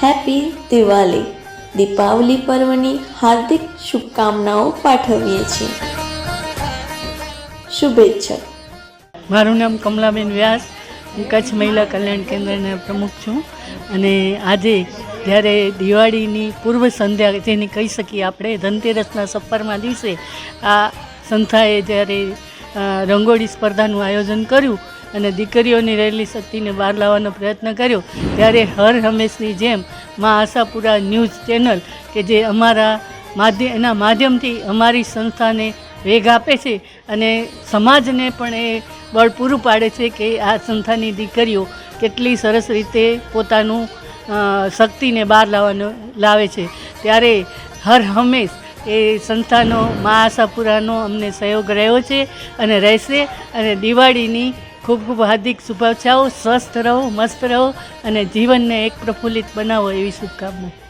Happy Diwali Deepavali પર્વની હાર્દિક શુભકામનાઓ પાઠવીએ છીએ. શુભેચ્છા. મારું નામ કમલાબેન વ્યાસ. હું કચ્છ મહિલા કલ્યાણ કેન્દ્રના પ્રમુખ છું. અને આજે જ્યારે દિવાળીની પૂર્વ સંધ્યા, જેને કહી શકીએ આપણે, ધનતેરસના સપ્પરમાં દિવસે આ સંસ્થાએ જ્યારે રંગોળી સ્પર્ધાનું આયોજન કર્યું અને દીકરીઓની રહેલી શક્તિને બહાર લાવવાનો પ્રયત્ન કર્યો, ત્યારે હર હંમેશની જેમ મા આશાપુરા ન્યૂઝ ચેનલ કે જે અમારા માધ્ય, એના માધ્યમથી અમારી સંસ્થાને વેગ આપે છે અને સમાજને પણ એ બળ પૂરું પાડે છે કે આ સંસ્થાની દીકરીઓ કેટલી સરસ રીતે પોતાનું શક્તિને બહાર લાવવાનો, લાવે છે. ત્યારે હર હંમેશ એ સંસ્થાનો, મા આશાપુરાનો અમને સહયોગ રહ્યો છે અને રહેશે અને દિવાળીની ખૂબ ખૂબ હાર્દિક શુભેચ્છાઓ, સ્વસ્થ રહો, મસ્ત રહો અને જીવનને એક પ્રફુલ્લિત બનાવો એવી શુભકામના.